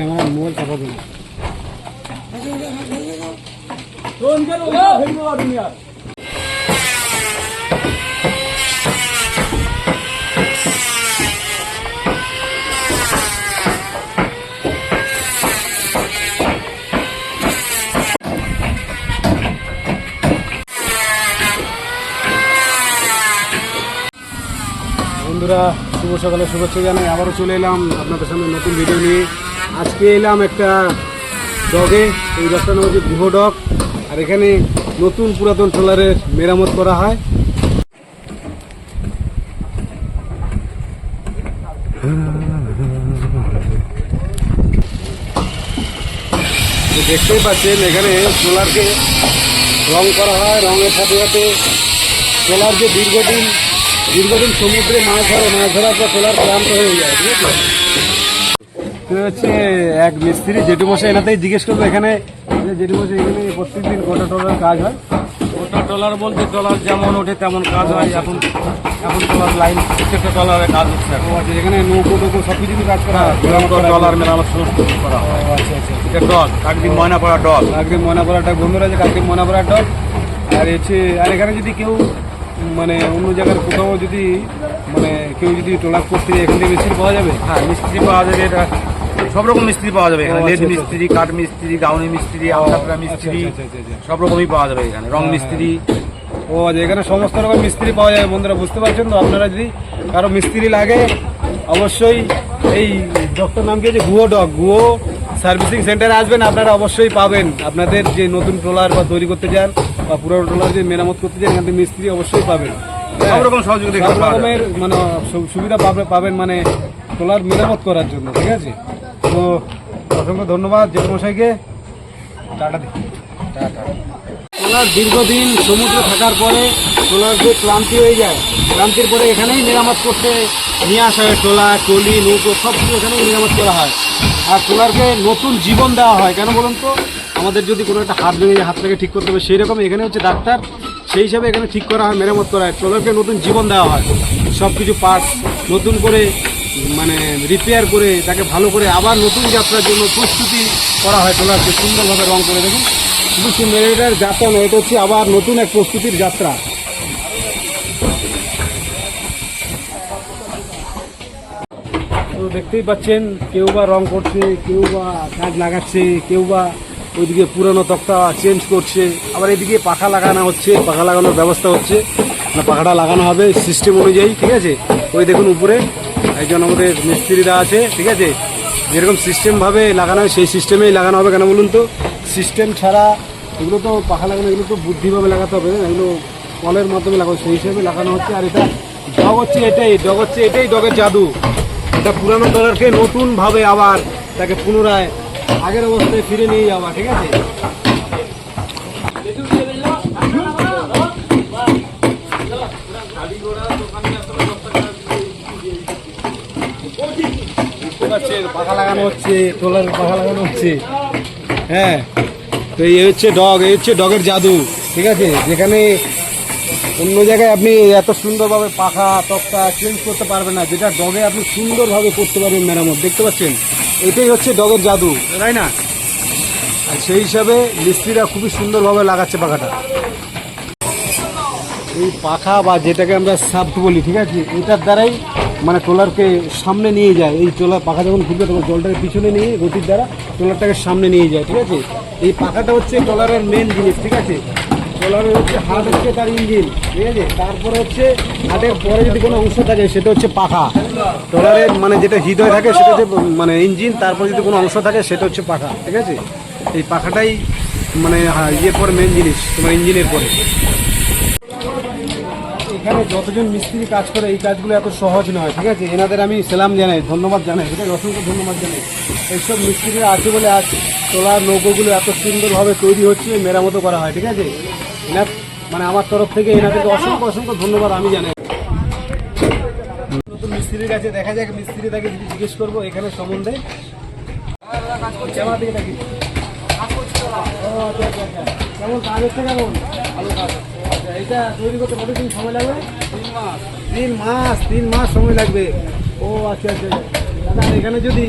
Camera mobile চাপা দিন বন্ধুরা, শুভ সকালে, শুভেচ্ছা জানাই। আবারও চলে এলাম আপনাদের সামনে নতুন ভিডিও নিয়ে। আজকে এলাম একটা ডগে, এই রাস্তার নাম হচ্ছে গুহ ডগ। আর এখানে নতুন পুরাতন ট্রলারের মেরামত করা হয়। দেখতেই পাচ্ছেন, এখানে ট্রলারকে রং করা হয়, রঙের সাথে সাথে ট্রলার যে দীর্ঘদিন দীর্ঘদিন সমুদ্রে মাছ ধরে, মাছ ধরার পর ট্রলার ক্লান্ত হয়ে যায়, ঠিক আছে? তো হচ্ছে এক মিস্ত্রি জেঠু মশাই এনাতেই জিজ্ঞেস করব এখানে জেঠু মশাই এখানে প্রত্যেকদিন গোটা ট্রলার কাজ হয়। ওটা ট্রলার বলতে ট্রলার যেমন ওঠে তেমন কাজ হয় এখন এখন ট্রলার লাইন প্রত্যেকটা ট্রলারে কাজ হচ্ছে। আচ্ছা এখানে নৌকো টৌকো সব কিছু কাজ করা হয় ট্রলার মেরামত সমস্ত কিছু করা হয়। আচ্ছা আচ্ছা এটা ডল একদিন ময়না পড়া ডল কাকদিন ময়নাপাড়াটা বন্ধুরা যে ময়নাপাড়া ডগ আর হচ্ছে আর এখানে যদি কেউ মানে অন্য জায়গার কোথাও যদি মানে কেউ যদি ট্রলার করতে এখান থেকে মিস্ত্রি পাওয়া যাবে? হ্যাঁ মিস্ত্রি পাওয়া যাবে এটা সব রকম মিস্ত্রি পাওয়া যাবে এখানে। লেদ আচ্ছা, আচ্ছা। মিস্ত্রি কাঠ মিস্ত্রি গাউনি মিস্ত্রি মিস্ত্রি আচ্ছা, আচ্ছা। সব রকমই পাওয়া যাবে এখানে। রং হ্যাঁ, মিস্ত্রি। ও আচ্ছা এখানে সমস্ত রকম মিস্ত্রি পাওয়া যাবে বন্ধুরা বুঝতে পারছেন তো? আপনারা যদি কারও মিস্ত্রি লাগে অবশ্যই এই ডক্টর নাম কি আছে? গুয়ো ডগ গুয়ো সার্ভিসিং সেন্টারে আসবেন আপনারা অবশ্যই পাবেন। আপনাদের যে নতুন ট্রোলার বা তৈরি করতে চান বা পুরোনো ট্রলার যে মেরামত করতে চান এখান থেকে মিস্ত্রি অবশ্যই পাবেন। সব রকম সহযোগিতা সব। রকমের মানে সুবিধা পাবে পাবেন মানে ট্রোলার মেরামত করার জন্য ঠিক আছে? তো অসংখ্য ধন্যবাদ জেঠু মশাইকে। টাটা দিই ট্রলার দীর্ঘদিন সমুদ্রে থাকার পরে ট্রলার যে ক্লান্তি হয়ে যায় ক্লান্তির পরে এখানেই মেরামত করতে নিয়ে আসা হয় ট্রলা টলি নৌকো সব কিছু এখানেই মেরামত করা হয়। আর ট্রলারকে নতুন জীবন দেওয়া হয় কেন বলুন তো? আমাদের যদি কোনো একটা হাত ভেঙে যায় হাতটাকে ঠিক করতে হবে সেই রকম এখানে হচ্ছে ডাক্তার সেই হিসাবে এখানে ঠিক করা হয় মেরামত করা হয়। ট্রলারকে নতুন জীবন দেওয়া হয়। সব কিছু পার্টস নতুন করে মানে রিপেয়ার করে তাকে ভালো করে আবার নতুন যাত্রার জন্য প্রস্তুতি করা হয় ট্রলারকে সুন্দরভাবে রং করে দেখুন। শুধু সুন্দর এটার যাত্রা নয় এটা হচ্ছে আবার নতুন এক প্রস্তুতির যাত্রা। তো দেখতেই পাচ্ছেন, কেউ বা রং করছে, কেউ বা কাজ লাগাচ্ছে, কেউ বা ওইদিকে পুরনো তক্তা চেঞ্জ করছে, আবার এদিকে পাখা লাগানো হচ্ছে, পাখা লাগানোর ব্যবস্থা হচ্ছে। পাখাটা লাগানো হবে সিস্টেম অনুযায়ী, ঠিক আছে? ওই দেখুন উপরে। একজন আমাদের মিস্ত্রিরা আছে, ঠিক আছে? যেরকম সিস্টেমভাবে লাগানো হয়, সেই সিস্টেমেই লাগানো হবে কেন বলুন তো? সিস্টেম ছাড়া এগুলো তো পাখা লাগানো, এগুলো তো বুদ্ধিভাবে লাগাতে হবে এগুলো কলের মাধ্যমে লাগানো সেই হিসেবে লাগানো হচ্ছে। আর এটা ডগ হচ্ছে এটাই, ডগ হচ্ছে এটাই ডগের জাদু। এটা পুরানো ডলারকে নতুনভাবে আবার তাকে পুনরায় আগের অবস্থায় ফিরে নিয়ে যাওয়া, ঠিক আছে? পাখা লাগানো হচ্ছে পাখা লাগানো হচ্ছে। হ্যাঁ তো এই হচ্ছে ডগ, এই হচ্ছে ডগের জাদু, ঠিক আছে? যেখানে অন্য জায়গায় আপনি এত সুন্দরভাবে পাখা, তক্তা চেঞ্জ করতে পারবেন না, যেটা ডগে আপনি সুন্দরভাবে করতে পারবেন মেরামত, দেখতে পাচ্ছেন? এটাই হচ্ছে ডগের জাদু, তাই না? আর সেই হিসাবে মিস্ত্রিরা খুবই সুন্দরভাবে লাগাচ্ছে পাখাটা। এই পাখা বা যেটাকে আমরা সাপ্ট বলি, ঠিক আছে? এটার দ্বারাই মানে ট্রলারকে সামনে নিয়ে যায়। এই ট্রলার পাখা যখন ঘুরবে, তখন জলটাকে পিছনে নিয়ে গতির দ্বারা ট্রলারটাকে সামনে নিয়ে যায়, ঠিক আছে? এই পাখাটা হচ্ছে ট্রলারের মেন জিনিস, ঠিক আছে? ট্রলারের হচ্ছে হাত হচ্ছে তার ইঞ্জিন, ঠিক আছে? তারপরে হচ্ছে হাতের পরে যদি কোনো অংশ থাকে, সেটা হচ্ছে পাখা। ট্রলারের মানে যেটা হৃদয় থাকে, সেটা হচ্ছে মানে ইঞ্জিন, তারপরে যদি কোনো অংশ থাকে, সেটা হচ্ছে পাখা, ঠিক আছে? এই পাখাটাই মানে ইয়ে পরে মেন জিনিস, তোমার ইঞ্জিনের পরে। এখানে যতজন মিস্ত্রি কাজ করে এই কাজগুলো এত সহজ নয় ঠিক আছে? এনাদের আমি সেলাম জানাই ধন্যবাদ জানাই ঠিক আছে? অসংখ্য ধন্যবাদ জানাই। এইসব মিস্ত্রিরা আছে বলে আজ তোলার নৌকোগুলো এত সুন্দরভাবে তৈরি হচ্ছে মেরামতো করা হয় ঠিক আছে? এনার মানে আমার তরফ থেকে এনাদেরকে অসংখ্য অসংখ্য ধন্যবাদ আমি জানাই। নতুন মিস্ত্রির কাছে দেখা যাক মিস্ত্রি তাকে জিজ্ঞেস করব এখানে সম্বন্ধে। আচ্ছা, আচ্ছা, আচ্ছা। কেমন? কাজ হচ্ছে কেমন? ভালো কাজ এটা তৈরি করতে কতদিন সময় লাগবে? তিন মাস। তিন মাস তিন মাস সময় লাগবে। ও আচ্ছা আচ্ছা। দাদা এখানে যদি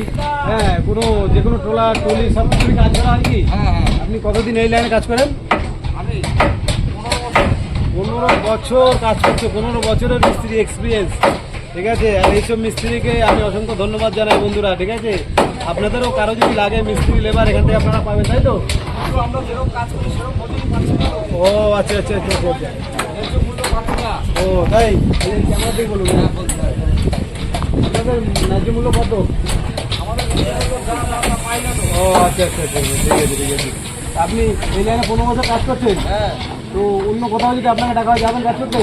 হ্যাঁ কোনো যে কোনো ট্রলার টলি সব কিছু কাজ করা হয় কি? হ্যাঁ হ্যাঁ। আপনি কতদিন এই লাইনে কাজ করেন? আমি পনেরো বছর। কাজ করছে পনেরো বছরের মিস্ত্রি এক্সপিরিয়েন্স ঠিক আছে? আর এইসব মিস্ত্রিকে আমি অসংখ্য ধন্যবাদ জানাই বন্ধুরা ঠিক আছে? আপনাদেরও কারও যদি লাগে মিস্ত্রি লেবার এখান থেকে আপনারা পাবেন তাই তো। ও আচ্ছা আচ্ছা আচ্ছা আচ্ছা, আচ্ছা। ও তাই? এই ক্যামেরা বলুন। আপনাদের ন্যায্য মূল্য কত? ও আচ্ছা আচ্ছা আচ্ছা আচ্ছা, ঠিক আছে ঠিক আছে। আপনি এই লাইনে পনেরো বছর কাজ করছেন? হ্যাঁ। তো অন্য কোথাও যদি আপনাকে টাকা যাবেন কাজ করতে?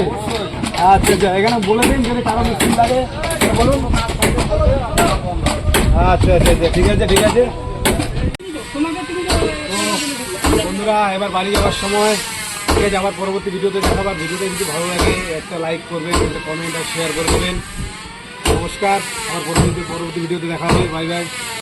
আচ্ছা আচ্ছা এখানে বলে দিন যদি কারও মিস্ত্রি লাগে বলুন। আচ্ছা আচ্ছা আচ্ছা ঠিক আছে ঠিক আছে। বন্ধুরা এবার বাড়ি যাওয়ার সময়। ঠিক আছে আবার পরবর্তী ভিডিওতে দেখাবার ভিডিওতে যদি ভালো লাগে একটা লাইক করবেন একটা কমেন্ট আর শেয়ার করে দেবেন। নমস্কার আমার পরবর্তী পরবর্তী ভিডিওতে দেখা হবে। Bye bye